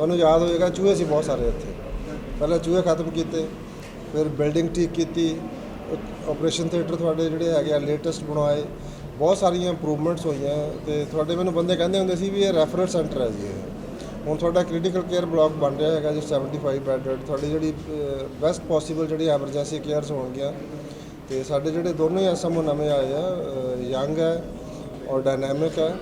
ਤੁਹਾਨੂੰ ਯਾਦ ਹੋਏਗਾ, ਚੂਹੇ ਸੀ ਬਹੁਤ ਸਾਰੇ ਇੱਥੇ। ਪਹਿਲਾਂ ਚੂਹੇ ਖਤਮ ਕੀਤੇ, ਫਿਰ ਬਿਲਡਿੰਗ ਠੀਕ ਕੀਤੀ ਆਪਰੇਸ਼ਨ ਥੀਏਟਰ ਤੁਹਾਡੇ ਜਿਹੜੇ ਹੈਗੇ ਆ, ਲੇਟੈਸਟ ਬਣਵਾਏ। ਬਹੁਤ ਸਾਰੀਆਂ ਇੰਪਰੂਵਮੈਂਟਸ ਹੋਈਆਂ ਤੇ ਤੁਹਾਡੇ ਮੈਨੂੰ ਬੰਦੇ ਕਹਿੰਦੇ ਹੁੰਦੇ ਸੀ ਵੀ ਇਹ ਰੈਫਰਲ ਸੈਂਟਰ ਹੈ ਜੀ ਇਹ। ਹੁਣ ਤੁਹਾਡਾ ਕ੍ਰਿਟੀਕਲ ਕੇਅਰ ਬਲਾਕ ਬਣ ਰਿਹਾ ਹੈਗਾ ਜੀ 75 ਬੈੱਡਡ ਤੁਹਾਡੀ ਜਿਹੜੀ ਬੈਸਟ ਪੋਸੀਬਲ ਜਿਹੜੀ ਐਮਰਜੈਂਸੀ ਕੇਅਰਸ ਹੋਣਗੀਆਂ। ਤੇ ਸਾਡੇ ਜਿਹੜੇ ਦੋਨੋਂ ਹੀ ਐਸਐਮਓ ਨਵੇਂ ਆਏ ਆ ਯੰਗ ਹੈ ਔਰ ਡਾਇਨਾਮਿਕ ਹੈ।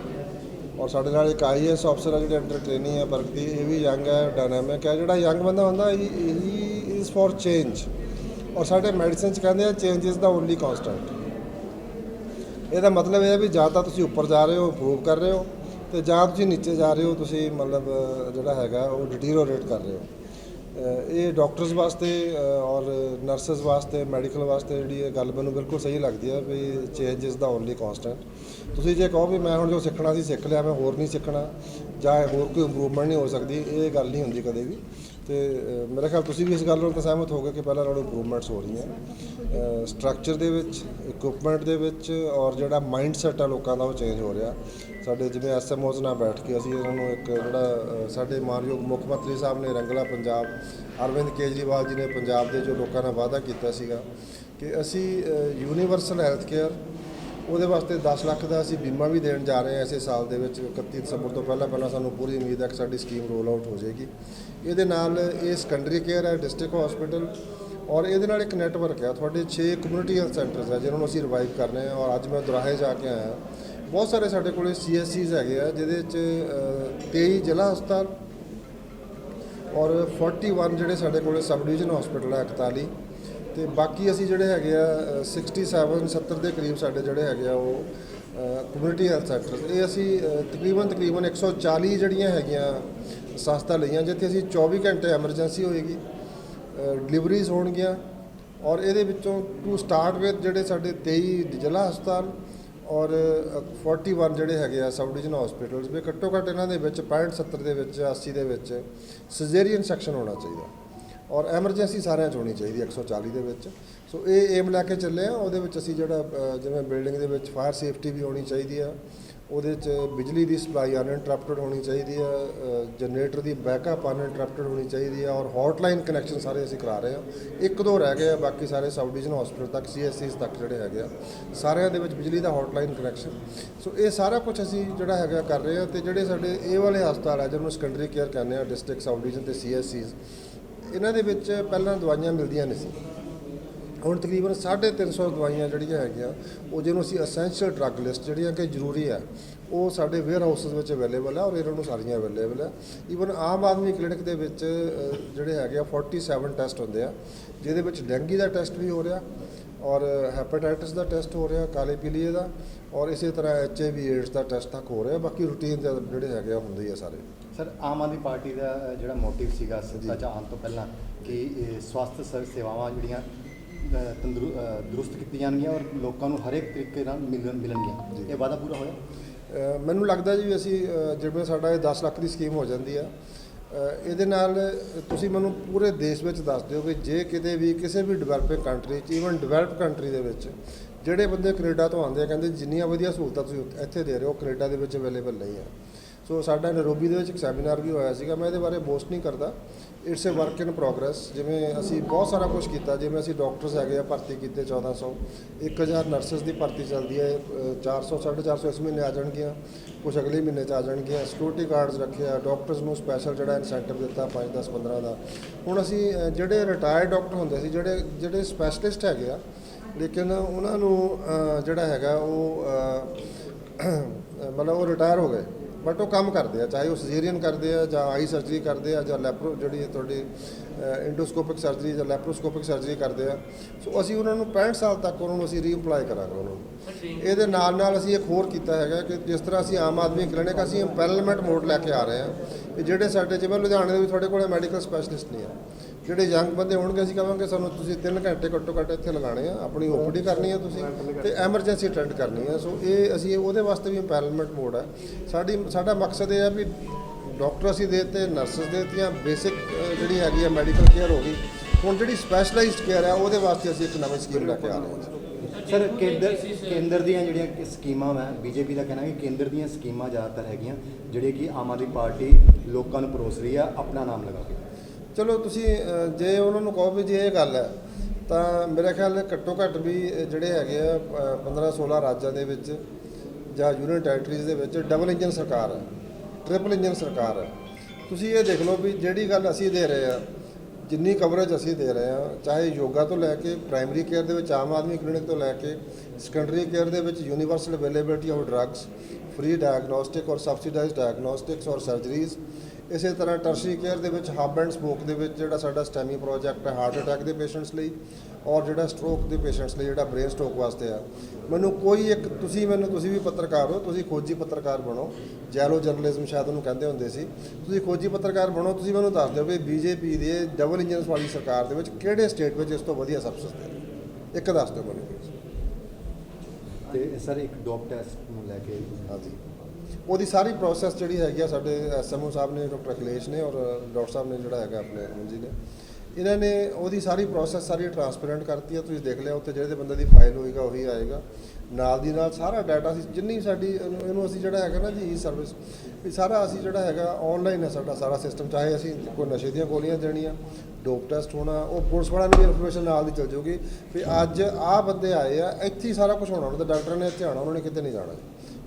ਔਰ ਸਾਡੇ ਨਾਲ ਇੱਕ ਆਈਐਸ ਅਫਸਰ ਹੈ ਜਿਹੜੇ ਅੰਡਰ ਟ੍ਰੇਨਿੰਗ ਹੈ ਵਰਕਦੀ ਇਹ ਵੀ ਯੰਗ ਹੈ ਡਾਇਨਾਮਿਕ ਹੈ ਜਿਹੜਾ ਯੰਗ ਬੰਦਾ ਹੁੰਦਾ ਹੀ ਇਜ਼ ਫॉर ਚੇਂਜ ਔਰ ਸਾਡੇ ਮੈਡੀਸਿਨ ਚ ਕਹਿੰਦੇ ਆ change is the only constant ਇਹਦਾ ਮਤਲਬ ਇਹ ਹੈ ਵੀ ਜਾਂ ਤਾਂ ਤੁਸੀਂ ਉੱਪਰ ਜਾ ਰਹੇ ਹੋ ਇੰਪਰੂਵ ਕਰ ਰਹੇ ਹੋ, ਤੇ ਜਾਂ ਤੁਸੀਂ ਨੀਚੇ ਜਾ ਰਹੇ ਹੋ, ਤੁਸੀਂ ਮਤਲਬ ਜਿਹੜਾ ਹੈਗਾ, ਉਹ ਡਿਟੀਰੀਓਰੇਟ ਕਰ ਰਹੇ ਹੋ। ਇਹ ਡਾਕਟਰਸ ਵਾਸਤੇ ਔਰ ਨਰਸਸ ਵਾਸਤੇ ਮੈਡੀਕਲ ਵਾਸਤੇ ਜਿਹੜੀ ਇਹ ਗੱਲ ਮੈਨੂੰ ਬਿਲਕੁਲ ਸਹੀ ਲੱਗਦੀ ਹੈ ਵੀ ਚੇਂਜ ਦਾ ਓਨਲੀ ਕਨਸਟੈਂਟ ਤੁਸੀਂ ਜੇ ਕਹੋ ਵੀ ਮੈਂ ਹੁਣ ਜੋ ਸਿੱਖਣਾ ਸੀ ਸਿੱਖ ਲਿਆ, ਮੈਂ ਹੋਰ ਨਹੀਂ ਸਿੱਖਣਾ ਜਾਂ ਹੋਰ ਕੋਈ ਇੰਪਰੂਵਮੈਂਟ ਨਹੀਂ ਹੋ ਸਕਦੀ, ਇਹ ਗੱਲ ਨਹੀਂ ਹੁੰਦੀ ਕਦੇ ਵੀ। ਤੇ ਅਹ, ਮੇਰਾ ਖਿਆਲ ਤੁਸੀਂ ਵੀ ਇਸ ਗੱਲ ਨਾਲ ਤਾਂ ਸਹਿਮਤ ਹੋਗੇ ਕਿ ਪਹਿਲਾਂ ਨਾਲੋਂ ਇੰਪਰੂਵਮੈਂਟਸ ਹੋ ਰਹੀਆਂ। ਸਟਰਕਚਰ ਦੇ ਵਿੱਚ ਇਕਵਿਪਮੈਂਟ ਦੇ ਵਿੱਚ ਔਰ ਜਿਹੜਾ ਮਾਈਂਡ ਸੈਟ ਆ ਲੋਕਾਂ ਦਾ ਉਹ ਚੇਂਜ ਹੋ ਰਿਹਾ। ਸਾਡੇ ਜਿਵੇਂ ਐਸਐਮਓਜ਼ ਨਾਲ ਬੈਠ ਕੇ ਅਸੀਂ ਇਹਨਾਂ ਨੂੰ ਇੱਕ ਜਿਹੜਾ ਸਾਡੇ ਮਾਨਯੋਗ ਮੁੱਖ ਮੰਤਰੀ ਸਾਹਿਬ ਨੇ ਰੰਗਲਾ ਪੰਜਾਬ ਅਰਵਿੰਦ ਕੇਜਰੀਵਾਲ ਜੀ ਨੇ ਪੰਜਾਬ ਦੇ ਜੋ ਲੋਕਾਂ ਨਾਲ ਵਾਅਦਾ ਕੀਤਾ ਸੀਗਾ ਕਿ ਅਸੀਂ ਯੂਨੀਵਰਸਲ ਹੈਲਥ ਕੇਅਰ ਉਹਦੇ ਵਾਸਤੇ 10 ਲੱਖ ਦਾ ਅਸੀਂ ਬੀਮਾ ਵੀ ਦੇਣ ਜਾ ਰਹੇ ਹਾਂ ਇਸੇ ਸਾਲ ਦੇ ਵਿੱਚ 31 ਦਸੰਬਰ ਤੋਂ ਪਹਿਲਾਂ ਪਹਿਲਾਂ ਸਾਨੂੰ ਪੂਰੀ ਉਮੀਦ ਹੈ ਕਿ ਸਾਡੀ ਸਕੀਮ ਰੋਲ ਆਊਟ ਹੋ ਜਾਏਗੀ। ਇਹਦੇ ਨਾਲ ਇਹ ਸੈਕੰਡਰੀ ਕੇਅਰ ਹੈ ਡਿਸਟ੍ਰਿਕਟ ਹਸਪੀਟਲ ਔਰ ਇਹਦੇ ਨਾਲ ਇੱਕ ਨੈਟਵਰਕ ਹੈ। ਤੁਹਾਡੇ 6 ਕਮਿਊਨਿਟੀ ਹੈਲਥ ਸੈਂਟਰਸ ਹੈ ਜਿਨ੍ਹਾਂ ਨੂੰ ਅਸੀਂ ਰਿਵਾਈਵ ਕਰ ਰਹੇ ਹਾਂ ਔਰ ਅੱਜ ਮੈਂ ਦੁਰਾਹੇ ਜਾ ਕੇ ਆਇਆ। ਬਹੁਤ ਸਾਰੇ ਸਾਡੇ ਕੋਲੇ ਸੀਐਸਸੀਜ਼ ਹੈਗੇ ਆ ਜਿਹਦੇ ਵਿੱਚ ਅ, 23 ਜ਼ਿਲ੍ਹਾ ਹਸਪਤਾਲ ਔਰ 41 ਜਿਹੜੇ ਸਾਡੇ ਕੋਲੇ ਸਬ ਡਿਵੀਜ਼ਨ ਹਸਪੀਟਲ ਹੈ 41 ਤੇ ਬਾਕੀ ਅਸੀਂ ਜਿਹੜੇ ਹੈਗੇ ਆ ਅ, 67 70 ਦੇ ਕਰੀਬ ਸਾਡੇ ਜਿਹੜੇ ਹੈਗੇ ਆ ਉਹ ਕਮਿਊਨਿਟੀ ਹੈਲਥ ਸੈਂਟਰ ਇਹ ਅਸੀਂ ਅ, ਤਕਰੀਬਨ ਤਕਰੀਬਨ 140 ਜਿਹੜੀਆਂ ਹੈਗੀਆਂ ਸੰਸਥਾ ਲਈਆਂ ਜਿੱਥੇ ਅਸੀਂ 24 ਘੰਟੇ ਐਮਰਜੈਂਸੀ ਹੋਏਗੀ ਡਿਲੀਵਰੀਜ਼ ਹੋਣਗੀਆਂ ਔਰ ਇਹਦੇ ਵਿੱਚੋਂ ਟੂ ਸਟਾਰਟ ਵਿਦ ਜਿਹੜੇ ਸਾਡੇ 23 ਜ਼ਿਲ੍ਹਾ ਹਸਪਤਾਲ ਔਰ ਅ, 41 ਜਿਹੜੇ ਹੈਗੇ ਆ ਸਬ ਡਿਵੀਜ਼ਨ ਹਸਪੀਟਲਸ ਵੀ ਘੱਟੋ ਘੱਟ ਇਹਨਾਂ ਦੇ ਵਿੱਚ 65 70 ਦੇ ਵਿੱਚ 80 ਦੇ ਵਿੱਚ ਸਿਜ਼ੇਰੀਅਨ ਸੈਕਸ਼ਨ ਹੋਣਾ ਚਾਹੀਦਾ। ਔਰ ਐਮਰਜੈਂਸੀ ਸਾਰਿਆਂ 'ਚ ਹੋਣੀ ਚਾਹੀਦੀ 140 ਦੇ ਵਿੱਚ। ਸੋ ਇਹ ਏਮ ਲੈ ਕੇ ਚੱਲੇ ਆ ਉਹਦੇ ਵਿੱਚ ਅਸੀਂ ਜਿਹੜਾ ਜਿਵੇਂ ਬਿਲਡਿੰਗ ਦੇ ਵਿੱਚ ਫਾਇਰ ਸੇਫਟੀ ਵੀ ਹੋਣੀ ਚਾਹੀਦੀ ਆ। ਉਹਦੇ 'ਚ ਬਿਜਲੀ ਦੀ ਸਪਲਾਈ ਅਨਇੰਟਰਪਟਡ ਹੋਣੀ ਚਾਹੀਦੀ ਆ ਜਨਰੇਟਰ ਦੀ ਬੈਕਅਪ ਅਨਇੰਟਰਪਟਡ ਹੋਣੀ ਚਾਹੀਦੀ ਆ, ਔਰ ਹੌਟਲਾਈਨ ਕਨੈਕਸ਼ਨ ਸਾਰੇ ਅਸੀਂ ਕਰਾ ਰਹੇ ਆ। ਇੱਕ ਦੋ ਰਹਿ ਗਏ ਆ, ਬਾਕੀ ਸਾਰੇ ਸਬ ਡਿਵੀਜ਼ਨ ਹਸਪੀਟਲ ਤੱਕ ਸੀਐਸਸੀਸ ਤੱਕ ਜਿਹੜੇ ਹੈਗੇ ਆ, ਸਾਰਿਆਂ ਦੇ ਵਿੱਚ ਬਿਜਲੀ ਦਾ ਹੌਟਲਾਈਨ ਕਨੈਕਸ਼ਨ ਸੋ ਇਹ ਸਾਰਾ ਕੁਝ ਅਸੀਂ ਜਿਹੜਾ ਹੈਗਾ ਕਰ ਰਹੇ ਆ ਤੇ ਜਿਹੜੇ ਸਾਡੇ ਇਹ ਵਾਲੇ ਹਸਪਤਾਲ ਆ, ਜਿਹਨੂੰ ਸੈਕੰਡਰੀ ਕੇਅਰ ਕਹਿੰਦੇ ਆ ਡਿਸਟ੍ਰਿਕਟ ਸਬ ਡਿਵੀਜ਼ਨ ਤੇ ਸੀਐਸਸੀਸ ਇਹਨਾਂ ਦੇ ਵਿੱਚ ਪਹਿਲਾਂ ਦਵਾਈਆਂ ਮਿਲਦੀਆਂ ਨਹੀਂ ਸੀ। ਹੁਣ ਤਕਰੀਬਨ 350 ਦਵਾਈਆਂ ਜਿਹੜੀਆਂ ਹੈਗੀਆਂ ਉਹ ਜਿਹਨੂੰ ਅਸੀਂ ਅਸੈਂਸ਼ੀਅਲ ਡਰੱਗ ਲਿਸਟ ਜਿਹੜੀਆਂ ਕਿ ਜ਼ਰੂਰੀ ਹੈ ਉਹ ਸਾਡੇ ਵੇਅਰ ਹਾਊਸਸ ਵਿੱਚ ਅਵੇਲੇਬਲ ਹੈ ਔਰ ਇਹਨਾਂ ਨੂੰ ਸਾਰੀਆਂ ਅਵੇਲੇਬਲ ਹੈ ਈਵਨ ਆਮ ਆਦਮੀ ਕਲੀਨਿਕ ਦੇ ਵਿੱਚ ਜਿਹੜੇ ਹੈਗੇ ਆ 47 ਟੈਸਟ ਹੁੰਦੇ ਆ ਜਿਹਦੇ ਵਿੱਚ ਡੈਂਗੀ ਦਾ ਟੈਸਟ ਵੀ ਹੋ ਰਿਹਾ ਔਰ ਹੈਪੇਟਾਈਟਿਸ ਦਾ ਟੈਸਟ ਹੋ ਰਿਹਾ ਕਾਲੇ ਪੀਲੀਏ ਦਾ ਔਰ ਇਸੇ ਤਰ੍ਹਾਂ ਐਚਆਈਵੀ ਏਡਸ ਦਾ ਟੈਸਟ ਤੱਕ ਹੋ ਰਿਹਾ ਬਾਕੀ ਰੂਟੀਨ ਦੇ ਜਿਹੜੇ ਹੈਗੇ ਆ ਹੁੰਦੇ ਹੀ ਆ ਸਾਰੇ। ਸਰ ਆਮ ਆਦਮੀ ਪਾਰਟੀ ਦਾ ਜਿਹੜਾ ਮੋਟਿਵ ਸੀਗਾ ਸੱਤਾ 'ਚ ਆਉਣ ਤੋਂ ਪਹਿਲਾਂ ਕਿ ਸਵਾਸਥ ਸੇਵਾਵਾਂ ਜਿਹੜੀਆਂ ਤੰਦਰੂ ਅ, ਦਰੁਸਤ ਕੀਤੀਆਂ ਜਾਣਗੀਆਂ ਔਰ ਲੋਕਾਂ ਨੂੰ ਹਰੇਕ ਤਰੀਕੇ ਨਾਲ ਮਿਲਣ ਮਿਲਣਗੀਆਂ। ਇਹ ਵਾਅਦਾ ਪੂਰਾ ਹੋਇਆ? ਅ, ਮੈਨੂੰ ਲੱਗਦਾ ਜੀ ਵੀ ਅਸੀਂ ਅ, ਜਿਵੇਂ ਸਾਡਾ ਇਹ 10 ਲੱਖ ਦੀ ਸਕੀਮ ਹੋ ਜਾਂਦੀ ਆ ਅ, ਇਹਦੇ ਨਾਲ ਤੁਸੀਂ ਮੈਨੂੰ ਪੂਰੇ ਦੇਸ਼ ਵਿੱਚ ਦੱਸ ਦਿਓ ਕਿ ਜੇ ਕਿਤੇ ਵੀ ਕਿਸੇ ਵੀ ਡਿਵੈਲਪਿੰਗ ਕੰਟਰੀ 'ਚ ਈਵਨ ਡਿਵੈਲਪ ਕੰਟਰੀ ਦੇ ਵਿੱਚ ਜਿਹੜੇ ਬੰਦੇ ਕੈਨੇਡਾ ਤੋਂ ਆਉਂਦੇ ਆ ਕਹਿੰਦੇ ਜਿੰਨੀਆਂ ਵਧੀਆ ਸਹੂਲਤਾਂ ਤੁਸੀਂ ਉੱਥੇ- ਇੱਥੇ ਦੇ ਰਹੇ ਹੋ ਕੈਨੇਡਾ ਦੇ ਵਿੱਚ ਅਵੇਲੇਬਲ ਨਹੀਂ ਆ। ਸੋ ਸਾਡਾ ਨਰੋਬੀ ਦੇ ਵਿੱਚ ਇੱਕ ਸੈਮੀਨਾਰ ਵੀ ਹੋਇਆ ਸੀਗਾ ਮੈਂ ਇਹਦੇ ਬਾਰੇ ਬੋਸਟ ਨਹੀਂ ਕਰਦਾ। It's a work in progress ਜਿਵੇਂ ਅਸੀਂ ਬਹੁਤ ਸਾਰਾ ਕੁਝ ਕੀਤਾ ਜਿਵੇਂ ਅਸੀਂ ਡਾਕਟਰਸ ਹੈਗੇ ਆ ਭਰਤੀ ਕੀਤੇ 1400 1000 ਨਰਸਸ ਦੀ ਭਰਤੀ ਚੱਲਦੀ ਹੈ ਅ, 400 450 ਇਸ ਮਹੀਨੇ ਆ ਜਾਣਗੀਆਂ। ਕੁਝ ਅਗਲੇ ਮਹੀਨੇ ਚ ਆ ਜਾਣਗੀਆਂ। ਸਿਕਿਉਰਿਟੀ ਗਾਰਡਸ ਰੱਖਿਆ ਡਾਕਟਰਸ ਨੂੰ ਸਪੈਸ਼ਲ ਜਿਹੜਾ ਇਨਸੈਂਟਿਵ ਦਿੱਤਾ 5 10 15 ਦਾ। ਹੁਣ ਅਸੀਂ ਜਿਹੜੇ ਰਿਟਾਇਰਡ ਡਾਕਟਰ ਹੁੰਦੇ ਸੀ ਜਿਹੜੇ ਜਿਹੜੇ ਸਪੈਸ਼ਲਿਸਟ ਹੈਗੇ ਆ ਲੇਕਿਨ ਉਹਨਾਂ ਨੂੰ ਜਿਹੜਾ ਹੈਗਾ ਉਹ ਮਤਲਬ ਉਹ ਰਿਟਾਇਰ ਹੋ ਗਏ। ਬਟ ਉਹ ਕੰਮ ਕਰਦੇ ਆ, ਚਾਹੇ ਉਹ ਸਿਜ਼ੇਰੀਅਨ ਕਰਦੇ ਆ ਜਾਂ ਆਈ ਸਰਜਰੀ ਕਰਦੇ ਆ ਜਾਂ ਲੈਪਰੋ ਜਿਹੜੀ ਤੁਹਾਡੀ ਇੰਡੋਸਕੋਪਿਕ ਸਰਜਰੀ ਜਾਂ ਲੈਪਰੋਸਕੋਪਿਕ ਸਰਜਰੀ ਕਰਦੇ ਆ। ਸੋ ਅਸੀਂ ਉਹਨਾਂ ਨੂੰ 65 ਸਾਲ ਤੱਕ ਉਹਨਾਂ ਨੂੰ ਅਸੀਂ ਰੀਐਮਪਲਾਈ ਕਰਾਂਗੇ ਉਹਨਾਂ ਨੂੰ। ਇਹਦੇ ਨਾਲ ਨਾਲ ਅਸੀਂ ਇੱਕ ਹੋਰ ਕੀਤਾ ਹੈਗਾ ਕਿ ਜਿਸ ਤਰ੍ਹਾਂ ਅਸੀਂ ਆਮ ਆਦਮੀ ਕਲੀਨਿਕ ਅਸੀਂ ਇੰਪੈਨਲਮੈਂਟ ਮੋਡ ਲੈ ਕੇ ਆ ਰਹੇ ਹਾਂ ਕਿ ਜਿਹੜੇ ਸਾਡੇ, ਜਿਵੇਂ ਲੁਧਿਆਣੇ ਦੇ ਵੀ ਤੁਹਾਡੇ ਕੋਲ ਮੈਡੀਕਲ ਸਪੈਸ਼ਲਿਸਟ ਨਹੀਂ ਆ। ਜਿਹੜੇ ਯੰਗ ਬੰਦੇ ਹੋਣਗੇ ਅਸੀਂ ਕਹਾਂਗੇ ਸਾਨੂੰ ਤੁਸੀਂ 3 ਘੰਟੇ ਘੱਟੋ ਘੱਟ ਇੱਥੇ ਲਗਾਣੇ ਆ ਆਪਣੀ ਓਪੀਡੀ ਕਰਨੀ ਆ ਤੁਸੀਂ ਤੇ ਐਮਰਜੈਂਸੀ ਅਟੈਂਡ ਕਰਨੀ ਆ। ਸੋ ਇਹ ਅਸੀਂ ਉਹਦੇ ਵਾਸਤੇ ਵੀ ਇੰਪੈਨਲਮੈਂਟ ਮੋਡ ਹੈ ਸਾਡੀ ਸਾਡਾ ਮਕਸਦ ਇਹ ਆ ਵੀ ਡਾਕਟਰ ਅਸੀਂ ਦੇ ਦਿੱਤੇ ਨਰਸਸ ਦੇ ਦਿੱਤੀਆਂ ਬੇਸਿਕ ਜਿਹੜੀ ਹੈਗੀ ਆ ਮੈਡੀਕਲ ਕੇਅਰ ਹੋ ਗਈ। ਹੁਣ ਜਿਹੜੀ ਸਪੈਸ਼ਲਾਈਜ਼ਡ ਕੇਅਰ ਹੈ ਉਹਦੇ ਵਾਸਤੇ ਅਸੀਂ ਇੱਕ ਨਵੀਂ ਸਕੀਮ ਲੈ ਕੇ ਆ ਰਹੇ ਹਾਂ। ਸਰ ਕੇਂਦਰ ਕੇਂਦਰ ਦੀਆਂ ਜਿਹੜੀਆਂ ਸਕੀਮਾਂ ਹੈ ਬੀਜੇਪੀ ਦਾ ਕਹਿਣਾ ਹੈ ਕਿ ਕੇਂਦਰ ਦੀਆਂ ਸਕੀਮਾਂ ਜ਼ਿਆਦਾਤਰ ਹੈਗੀਆਂ ਜਿਹੜੇ ਕਿ ਆਮ ਆਦਮੀ ਪਾਰਟੀ ਲੋਕਾਂ ਨੂੰ ਪਰੋਸ ਰਹੀ ਆ ਆਪਣਾ ਨਾਮ ਲਗਾ ਕੇ। ਚਲੋ ਤੁਸੀਂ ਅ, ਜੇ ਉਹਨਾਂ ਨੂੰ ਕਹੋ ਵੀ ਜੇ ਇਹ ਗੱਲ ਹੈ ਤਾਂ ਮੇਰਾ ਖਿਆਲ ਨਾਲ ਘੱਟੋ ਘੱਟ ਵੀ ਜਿਹੜੇ ਹੈਗੇ ਆ 15 16 ਰਾਜਾਂ ਦੇ ਵਿੱਚ ਜਾਂ ਯੂਨੀਅਨ ਟੈਰੀਟਰੀਜ਼ ਦੇ ਵਿੱਚ ਡਬਲ ਇੰਜਨ ਸਰਕਾਰ ਹੈ ਟ੍ਰਿਪਲ ਇੰਜਨ ਸਰਕਾਰ ਹੈ। ਤੁਸੀਂ ਇਹ ਦੇਖ ਲਓ ਵੀ ਜਿਹੜੀ ਗੱਲ ਅਸੀਂ ਦੇ ਰਹੇ ਆ ਜਿੰਨੀ ਕਵਰੇਜ ਅਸੀਂ ਦੇ ਰਹੇ ਆ ਚਾਹੇ ਯੋਗਾ ਤੋਂ ਲੈ ਕੇ ਪ੍ਰਾਇਮਰੀ ਕੇਅਰ ਦੇ ਵਿੱਚ ਆਮ ਆਦਮੀ ਕਲੀਨਿਕ ਤੋਂ ਲੈ ਕੇ ਸੈਕੰਡਰੀ ਕੇਅਰ ਦੇ ਵਿੱਚ universal availability of drugs free diagnostic ਔਰ ਸਬਸਿਡਾਈਜ਼ਡ ਡਾਇਗਨੋਸਟਿਕਸ ਔਰ ਸਰਜਰੀਜ਼ ਇਸੇ ਤਰ੍ਹਾਂ ਟਰਸ਼ਰੀ ਕੇਅਰ ਦੇ ਵਿੱਚ ਹੱਬ ਐਂਡ ਸਪੋਕ ਦੇ ਵਿੱਚ ਜਿਹੜਾ ਸਾਡਾ ਸਟੈਮੀ ਪ੍ਰੋਜੈਕਟ ਹੈ ਹਾਰਟ ਅਟੈਕ ਦੇ ਪੇਸ਼ੈਂਟਸ ਲਈ ਔਰ ਜਿਹੜਾ ਸਟ੍ਰੋਕ ਦੇ ਪੇਸ਼ੈਂਟਸ ਲਈ ਜਿਹੜਾ ਬ੍ਰੇਨ ਸਟ੍ਰੋਕ ਵਾਸਤੇ ਆ ਮੈਨੂੰ ਕੋਈ ਇੱਕ ਤੁਸੀਂ ਮੈਨੂੰ ਤੁਸੀਂ ਵੀ ਪੱਤਰਕਾਰ ਹੋ ਤੁਸੀਂ ਖੋਜੀ ਪੱਤਰਕਾਰ ਬਣੋ ਜੈਲੋ ਜਰਨਲਿਜ਼ਮ ਸ਼ਾਇਦ ਉਹਨੂੰ ਕਹਿੰਦੇ ਹੁੰਦੇ ਸੀ ਤੁਸੀਂ ਖੋਜੀ ਪੱਤਰਕਾਰ ਬਣੋ ਤੁਸੀਂ ਮੈਨੂੰ ਦੱਸ ਦਿਓ ਵੀ ਬੀਜੇਪੀ ਦੇ ਡਬਲ ਇੰਜਨ ਵਾਲੀ ਸਰਕਾਰ ਦੇ ਵਿੱਚ ਕਿਹੜੇ ਸਟੇਟ ਵਿੱਚ ਇਸ ਤੋਂ ਵਧੀਆ ਸਰਵਿਸ ਦੇ? ਇੱਕ ਦੱਸ ਦਿਓ ਮੈਨੂੰ। ਤੇ ਸਰ ਇੱਕ ਡੋਪ ਟੈਸਟ ਨੂੰ ਲੈ ਕੇ ਹਾਂਜੀ ਉਹਦੀ ਸਾਰੀ ਪ੍ਰੋਸੈਸ ਜਿਹੜੀ ਹੈਗੀ ਆ, ਸਾਡੇ ਐਸਐਮਓ ਸਾਹਿਬ ਨੇ ਡਾਕਟਰ ਅਖਿਲੇਸ਼ ਨੇ ਔਰ ਡਾਕਟਰ ਸਾਹਿਬ ਨੇ ਜਿਹੜਾ ਹੈਗਾ ਆਪਣੇ ਅਮਨ ਜੀ ਨੇ, ਇਹਨਾਂ ਨੇ ਉਹਦੀ ਸਾਰੀ ਪ੍ਰੋਸੈਸ ਸਾਰੀ ਟਰਾਂਸਪੇਰੈਂਟ ਕਰਤੀ ਆ, ਤੁਸੀਂ ਦੇਖ ਲਿਆ ਉੱਥੇ ਜਿਹੜੇ ਬੰਦੇ ਦੀ ਫਾਈਲ ਹੋਏਗਾ, ਉਹੀ ਆਏਗਾ। ਨਾਲ ਦੀ ਨਾਲ ਸਾਰਾ ਡਾਟਾ ਅਸੀਂ ਜਿੰਨੀ ਸਾਡੀ, ਇਹਨੂੰ ਇਹਨੂੰ ਅਸੀਂ ਜਿਹੜਾ ਹੈਗਾ ਨਾ ਜੀ ਈ ਸਰਵਿਸ ਵੀ ਸਾਰਾ ਅਸੀਂ ਜਿਹੜਾ ਹੈਗਾ ਆਨਲਾਈਨ ਹੈ ਸਾਡਾ, ਸਾਰਾ ਸਿਸਟਮ ਚਾਹੇ ਅਸੀਂ ਕੋਈ ਨਸ਼ੇ ਦੀਆਂ ਗੋਲੀਆਂ ਦੇਣੀਆਂ ਡੋਪ ਟੈਸਟ ਹੋਣਾ, ਉਹ ਪੁਲਿਸ ਵਾਲਿਆਂ ਨੂੰ ਵੀ ਇਨਫੋਰਮੇਸ਼ਨ ਨਾਲ ਦੀ ਚੱਲ ਜਾਊਗੀ ਵੀ ਅੱਜ ਆਹ ਬੰਦੇ ਆਏ ਆ, ਇੱਥੇ ਹੀ ਸਾਰਾ ਕੁਝ ਹੋਣਾ, ਉਹਨਾਂ ਦਾ ਡਾਕਟਰ ਨੇ ਇੱਥੇ ਆਉਣਾ, ਉਹਨਾਂ ਨੇ ਕਿਤੇ ਨਹੀਂ ਜਾਣਾ।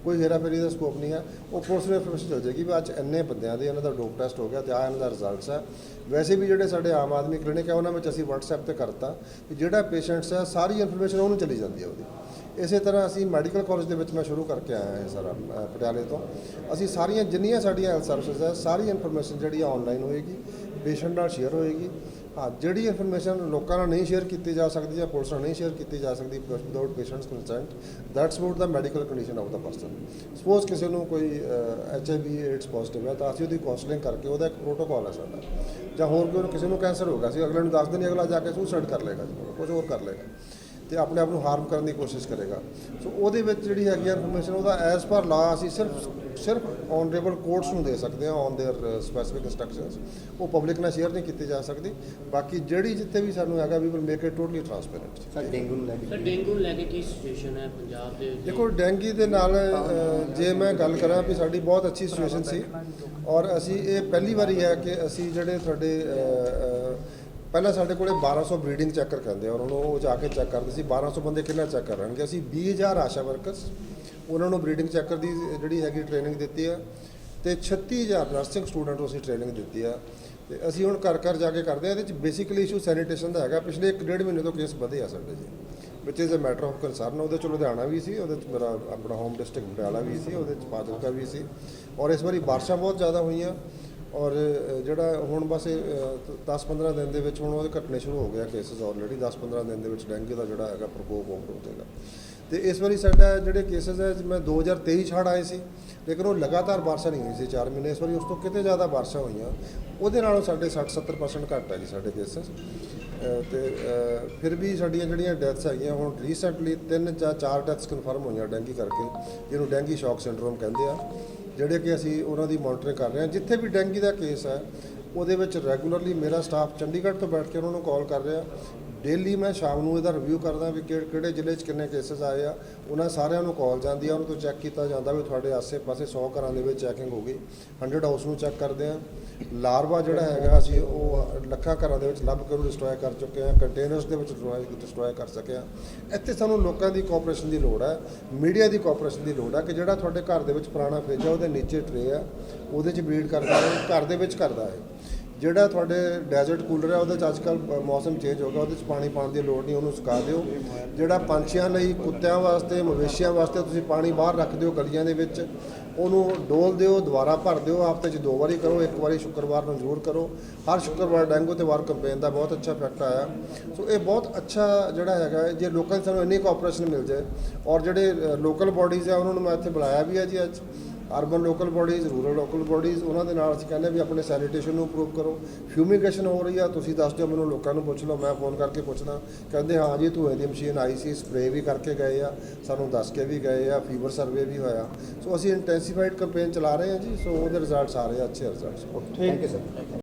ਕੋਈ ਹੇਰਾਫੇਰੀ ਦਾ ਸਕੋਪ ਨਹੀਂ ਹੈ ਉਹ ਪੁਲਿਸ ਨੂੰ ਇਨਫੋਰਮੇਸ਼ਨ ਚੱਲ ਜਾਏਗੀ ਵੀ ਅੱਜ ਇੰਨੇ ਬੰਦਿਆਂ ਦੇ ਇਹਨਾਂ ਦਾ ਡੋਪ ਟੈਸਟ ਹੋ ਗਿਆ ਤੇ ਆ ਇਹਨਾਂ ਦਾ ਰਿਜ਼ਲਟਸ ਹੈ ਵੈਸੇ ਵੀ ਜਿਹੜੇ ਸਾਡੇ ਆਮ ਆਦਮੀ ਕਲੀਨਿਕ ਹੈ ਉਹਨਾਂ ਵਿੱਚ ਅਸੀਂ WhatsApp ਤੇ ਕਰਤਾ ਕਿ ਜਿਹੜਾ ਪੇਸ਼ੈਂਟਸ ਹੈ ਸਾਰੀ ਇਨਫੋਰਮੇਸ਼ਨ ਉਹਨੂੰ ਚਲੀ ਜਾਂਦੀ ਹੈ ਉਹਦੀ। ਇਸੇ ਤਰ੍ਹਾਂ ਅਸੀਂ ਮੈਡੀਕਲ ਕਾਲਜ ਦੇ ਵਿੱਚ ਮੈਂ ਸ਼ੁਰੂ ਕਰਕੇ ਆਇਆ ਹਾਂ ਇਹ ਸਾਰਾ ਪਟਿਆਲੇ ਤੋਂ। ਅਸੀਂ ਸਾਰੀਆਂ ਜਿੰਨੀਆਂ ਸਾਡੀਆਂ ਹੈਲਥ ਸਰਵਿਸਿਜ਼ ਹੈ ਸਾਰੀ ਇਨਫੋਰਮੇਸ਼ਨ ਜਿਹੜੀ ਆਨਲਾਈਨ ਹੋਏਗੀ। ਪੇਸ਼ੈਂਟ ਨਾਲ ਸ਼ੇਅਰ ਹੋਏਗੀ। ਹਾਂ, ਜਿਹੜੀ ਇਨਫੋਰਮੇਸ਼ਨ ਲੋਕਾਂ ਨਾਲ ਨਹੀਂ ਸ਼ੇਅਰ ਕੀਤੀ ਜਾ ਸਕਦੀ ਜਾਂ ਪੁਲਿਸ ਨਾਲ ਨਹੀਂ ਸ਼ੇਅਰ ਕੀਤੀ ਜਾ ਸਕਦੀ without patients consent that's about the medical condition of the person suppose ਕਿਸੇ ਨੂੰ ਕੋਈ H I V AIDS positive ਹੈ, ਤਾਂ ਅਸੀਂ ਉਹਦੀ ਕਾਉਂਸਲਿੰਗ ਕਰਕੇ ਉਹਦਾ ਇੱਕ ਪ੍ਰੋਟੋਕਾਲ ਹੈ ਸਾਡਾ। ਜਾਂ ਹੋਰ ਕੋਈ ਕਿਸੇ ਨੂੰ ਕੈਂਸਰ ਹੋ ਗਿਆ ਸੀ ਅਗਲੇ ਨੂੰ ਦੱਸ ਦਿੰਦੇ ਅਗਲਾ ਜਾ ਕੇ ਸੁਸਾਈਡ ਕਰ ਲੇਗਾ ਜੀ ਕੁਝ ਹੋਰ ਕਰ ਲੇਗਾ ਤੇ ਆਪਣੇ ਆਪ ਨੂੰ ਹਾਰਮ ਕਰਨ ਦੀ ਕੋਸ਼ਿਸ਼ ਕਰੇਗਾ ਸੋ ਉਹਦੇ ਵਿੱਚ ਜਿਹੜੀ ਹੈਗੀ ਇਨਫੋਰਮੇਸ਼ਨ ਉਹਦਾ ਐਜ਼ ਪਰ ਲਾ ਅਸੀਂ ਸਿਰਫ ਸਿਰਫ ਆਨਰੇਬਲ ਕੋਰਟਸ ਨੂੰ ਦੇ ਸਕਦੇ ਹਾਂ ਔਨ देयर ਸਪੈਸੀਫਿਕ ਇਨਸਟਰਕਸ਼ਨਸ ਉਹ ਪਬਲਿਕ ਨਾਲ ਸ਼ੇਅਰ ਨਹੀਂ ਕੀਤੀ ਜਾ ਸਕਦੀ ਬਾਕੀ ਜਿਹੜੀ ਜਿੱਥੇ ਵੀ ਸਾਨੂੰ ਹੈਗਾ we will make it totally transparent sir dengue ਨੂੰ ਲੈ ਸਰ ਕੇ ਡੇਂਗੂ ਨੂੰ ਲੈ ਕੇ ਕੀ ਸਿਚੁਏਸ਼ਨ ਹੈ ਪੰਜਾਬ ਦੇ ਵਿੱਚ? ਦੇਖੋ ਡੈਂਗੀ ਦੇ ਨਾਲ ਅ, ਜੇ ਮੈਂ ਗੱਲ ਕਰਾਂ ਵੀ ਸਾਡੀ ਬਹੁਤ ਅੱਛੀ ਸਿਚੁਏਸ਼ਨ ਸੀ ਔਰ ਅਸੀਂ ਇਹ ਪਹਿਲੀ ਵਾਰੀ ਹੈ ਕਿ ਅਸੀਂ ਜਿਹੜੇ ਤੁਹਾਡੇ ਅ, ਅ, ਪਹਿਲਾਂ ਸਾਡੇ ਕੋਲੇ 1200 ਬਰੀਡਿੰਗ ਚੈੱਕਰ ਕਹਿੰਦੇ ਆ, ਔਰ ਉਹਨੂੰ ਉਹ ਜਾ ਕੇ ਚੈੱਕ ਕਰਦੇ ਸੀ 1200 ਬੰਦੇ ਕਿੰਨਾ ਚੈੱਕ ਕਰਨਗੇ? ਅਸੀਂ 20000 ਆਸ਼ਾ ਵਰਕਰਸ, ਉਹਨਾਂ ਨੂੰ ਬਰੀਡਿੰਗ ਚੈੱਕਰ ਦੀ ਜਿਹੜੀ ਹੈਗੀ ਟ੍ਰੇਨਿੰਗ ਦਿੱਤੀ ਆ, ਤੇ 36000 ਨਰਸਿੰਗ ਸਟੂਡੈਂਟ ਨੂੰ ਅਸੀਂ ਟ੍ਰੇਨਿੰਗ ਦਿੱਤੀ ਆ। ਤੇ ਅਸੀਂ ਹੁਣ ਘਰ ਘਰ ਜਾ ਕੇ ਕਰਦੇ ਆ, ਇਹਦੇ ਵਿੱਚ ਬੇਸਿਕਲੀ ਇਸ਼ੂ ਸੈਨੀਟੇਸ਼ਨ ਦਾ ਹੈਗਾ, ਪਿਛਲੇ 1.5 ਮਹੀਨੇ ਤੋਂ ਕੇਸ ਵਧੇ ਆ ਸਾਡੇ ਜੀ ਵਿਚ is a matter of concern ਉਹਦੇ ਚ ਲੁਧਿਆਣਾ ਵੀ ਸੀ, ਉਹਦੇ ਚ ਮੇਰਾ ਆਪਣਾ ਹੋਮ ਡਿਸਟ੍ਰਿਕਟ ਪਟਿਆਲਾ ਵੀ ਸੀ, ਉਹਦੇ ਚ ਫਾਜ਼ਿਲਕਾ ਵੀ ਸੀ, ਔਰ ਇਸ ਵਾਰੀ ਬਾਰਿਸ਼ਾਂ ਬਹੁਤ ਜ਼ਿਆਦਾ ਹੋਈਆਂ। ਔਰ ਜਿਹੜਾ ਹੁਣ ਬਸ 10-15 ਦਿਨ ਦੇ ਵਿੱਚ ਹੁਣ ਉਹਦੇ ਘਟਨੇ ਸ਼ੁਰੂ ਹੋ ਗਿਆ ਕੇਸਸ ਆਲਰੇਡੀ 10-15 ਦਿਨ ਦੇ ਵਿੱਚ ਡੈਂਗੂ ਦਾ ਜਿਹੜਾ ਹੈਗਾ ਪ੍ਰਕੋਪ ਹੋ ਜਾਏਗਾ ਤੇ ਇਸ ਵਾਰੀ ਸਾਡਾ ਜਿਹੜੇ ਕੇਸਸ ਹੈ, ਮੈਂ 2023 ਛੜ ਆਏ ਸੀ, ਲੇਕਿਨ ਉਹ ਲਗਾਤਾਰ ਬਾਰਿਸ਼ਾਂ ਨਹੀਂ ਹੋਈ ਸੀ 4 ਮਹੀਨੇ, ਇਸ ਵਾਰੀ ਉਸ ਤੋਂ ਕਿਤੇ ਜ਼ਿਆਦਾ ਬਾਰਿਸ਼ਾਂ ਹੋਈਆਂ। ਉਹਦੇ ਨਾਲੋਂ ਸਾਡੇ 60-70% ਘੱਟ ਹੈ ਜੀ ਸਾਡੇ ਕੇਸਸ ਤੇ ਫਿਰ ਵੀ ਸਾਡੀਆਂ ਜਿਹੜੀਆਂ ਡੈਥਸ ਹੈਗੀਆਂ, ਹੁਣ ਰੀਸੈਂਟਲੀ ਤਿੰਨ ਜਾਂ ਚਾਰ ਡੈਥਸ ਕਨਫਰਮ ਹੋਈਆਂ ਡੈਂਗੀ ਕਰਕੇ, ਜਿਹਨੂੰ ਡੈਂਗੀ ਸ਼ੌਕ ਸਿੰਡਰੋਮ ਕਹਿੰਦੇ ਆ। ਜਿਹੜੇ ਕਿ ਅਸੀਂ ਉਹਨਾਂ ਦੀ ਮੋਨਿਟਰਿੰਗ ਕਰ ਰਹੇ ਹਾਂ। ਜਿੱਥੇ ਵੀ ਡੈਂਗੀ ਦਾ ਕੇਸ ਹੈ, ਉਹਦੇ ਵਿੱਚ ਰੈਗੂਲਰਲੀ ਮੇਰਾ ਸਟਾਫ ਚੰਡੀਗੜ੍ਹ ਤੋਂ ਬੈਠ ਕੇ ਉਹਨਾਂ ਨੂੰ ਕਾਲ ਕਰ ਰਿਹਾ। ਡੇਲੀ ਮੈਂ ਸ਼ਾਮ ਨੂੰ ਇਹਦਾ ਰਿਵਿਊ ਕਰਦਾ ਵੀ ਕਿ- ਕਿਹੜੇ ਜ਼ਿਲ੍ਹੇ 'ਚ ਕਿੰਨੇ ਕੇਸਸ ਆਏ ਆ। ਉਹਨਾਂ ਸਾਰਿਆਂ ਨੂੰ ਕਾਲ ਜਾਂਦੀ ਆ, ਉਹਨਾਂ ਤੋਂ ਚੈੱਕ ਕੀਤਾ ਜਾਂਦਾ ਵੀ ਤੁਹਾਡੇ ਆਸੇ-ਪਾਸੇ 100 ਘਰਾਂ ਦੇ ਵਿੱਚ ਚੈਕਿੰਗ ਹੋ ਗਈ। 100 ਹਾਊਸ ਨੂੰ ਚੈੱਕ ਕਰਦੇ ਆ। ਲਾਰਵਾ ਜਿਹੜਾ ਹੈਗਾ, ਅਸੀਂ ਉਹ ਲੱਖਾਂ ਘਰਾਂ ਦੇ ਵਿੱਚ ਲੱਭ ਕੇ ਉਹਨੂੰ ਡਿਸਟਰੋਏ ਕਰ ਚੁੱਕੇ ਹਾਂ ਕੰਟੇਨਰਸ ਦੇ ਵਿੱਚ ਡਿਸਟਰੋਏ ਕਰ ਸਕੇ ਹਾਂ। ਇੱਥੇ ਸਾਨੂੰ ਲੋਕਾਂ ਦੀ ਕੋਆਪਰੇਸ਼ਨ ਦੀ ਲੋੜ ਹੈ ਮੀਡੀਆ ਦੀ ਕੋਆਪਰੇਸ਼ਨ ਦੀ ਲੋੜ ਹੈ ਕਿ ਜਿਹੜਾ ਤੁਹਾਡੇ ਘਰ ਦੇ ਵਿੱਚ ਪੁਰਾਣਾ ਫ੍ਰਿਜ ਆ ਉਹਦੇ ਨੀਚੇ ਟਰੇ ਆ ਉਹਦੇ 'ਚ ਬਰੀਡ ਕਰਦਾ ਹੈ ਘਰ ਦੇ ਵਿੱਚ ਕਰਦਾ ਹੈ। ਜਿਹੜਾ ਤੁਹਾਡੇ ਡੈਜ਼ਰਟ ਕੂਲਰ ਹੈ ਉਹਦੇ 'ਚ ਅੱਜਕੱਲ ਮੌਸਮ ਚੇਂਜ ਹੋ ਗਿਆ ਉਹਦੇ 'ਚ ਪਾਣੀ ਪਾਉਣ ਦੀ ਲੋੜ ਨਹੀਂ, ਉਹਨੂੰ ਸੁਕਾ ਦਿਓ। ਜਿਹੜਾ ਪੰਛੀਆਂ ਲਈ, ਕੁੱਤਿਆਂ ਵਾਸਤੇ, ਮਵੇਸ਼ੀਆਂ ਵਾਸਤੇ ਤੁਸੀਂ ਪਾਣੀ ਬਾਹਰ ਰੱਖ ਦਿਓ ਗਲੀਆਂ ਦੇ ਵਿੱਚ, ਉਹਨੂੰ ਡੋਲ ਦਿਓ, ਦੁਬਾਰਾ ਭਰ ਦਿਓ, ਹਫ਼ਤੇ 'ਚ ਦੋ ਵਾਰੀ ਕਰੋ, ਇੱਕ ਵਾਰੀ ਸ਼ੁੱਕਰਵਾਰ ਨੂੰ ਜ਼ਰੂਰ ਕਰੋ। ਹਰ ਸ਼ੁੱਕਰਵਾਰ ਡੈਂਗੂ ਤੇ ਵਾਰ ਕੰਪੇਨ ਦਾ ਬਹੁਤ ਅੱਛਾ ਇਫੈਕਟ ਆਇਆ। ਸੋ ਇਹ ਬਹੁਤ ਅੱਛਾ ਜਿਹੜਾ ਹੈਗਾ ਜੇ ਲੋਕਾਂ ਦੀ ਸਾਨੂੰ ਇੰਨੀ ਕੋਆਪਰੇਸ਼ਨ ਮਿਲ ਜਾਏ, ਔਰ ਜਿਹੜੇ ਲੋਕਲ ਬਾਡੀਜ਼ ਆ, ਉਹਨਾਂ ਨੂੰ ਮੈਂ ਇੱਥੇ ਬੁਲਾਇਆ ਵੀ ਹੈ ਜੀ ਅੱਜ। Urban local bodies rural local bodies ਉਹਨਾਂ ਦੇ ਨਾਲ ਅਸੀਂ ਕਹਿੰਦੇ ਵੀ ਆਪਣੇ ਸੈਨੀਟੇਸ਼ਨ ਨੂੰ ਇੰਪਰੂਵ ਕਰੋ। ਫਿਊਮੀਗੇਸ਼ਨ ਹੋ ਰਹੀ ਆ ਤੁਸੀਂ ਦੱਸ ਦਿਓ ਮੈਨੂੰ ਲੋਕਾਂ ਨੂੰ ਪੁੱਛ ਲਓ ਮੈਂ ਫੋਨ ਕਰਕੇ ਪੁੱਛਦਾ। ਕਹਿੰਦੇ ਹਾਂ ਜੀ ਧੂਏ ਦੀ ਮਸ਼ੀਨ ਆਈ ਸੀ ਸਪਰੇਅ ਵੀ ਕਰਕੇ ਗਏ ਆ ਸਾਨੂੰ ਦੱਸ ਕੇ ਵੀ ਗਏ ਆ ਫੀਵਰ ਸਰਵੇ ਵੀ ਹੋਇਆ। ਸੋ ਅਸੀਂ ਇੰਟੈਂਸੀਫਾਈਡ ਕੈਂਪੇਨ ਚਲਾ ਰਹੇ ਹਾਂ ਜੀ ਸੋ ਉਹਦੇ ਰਿਜ਼ਲਟਸ ਆ ਰਹੇ ਆ ਅੱਛੇ ਰਿਜ਼ਲਟਸ ਥੈਂਕ ਯੂ ਸਰ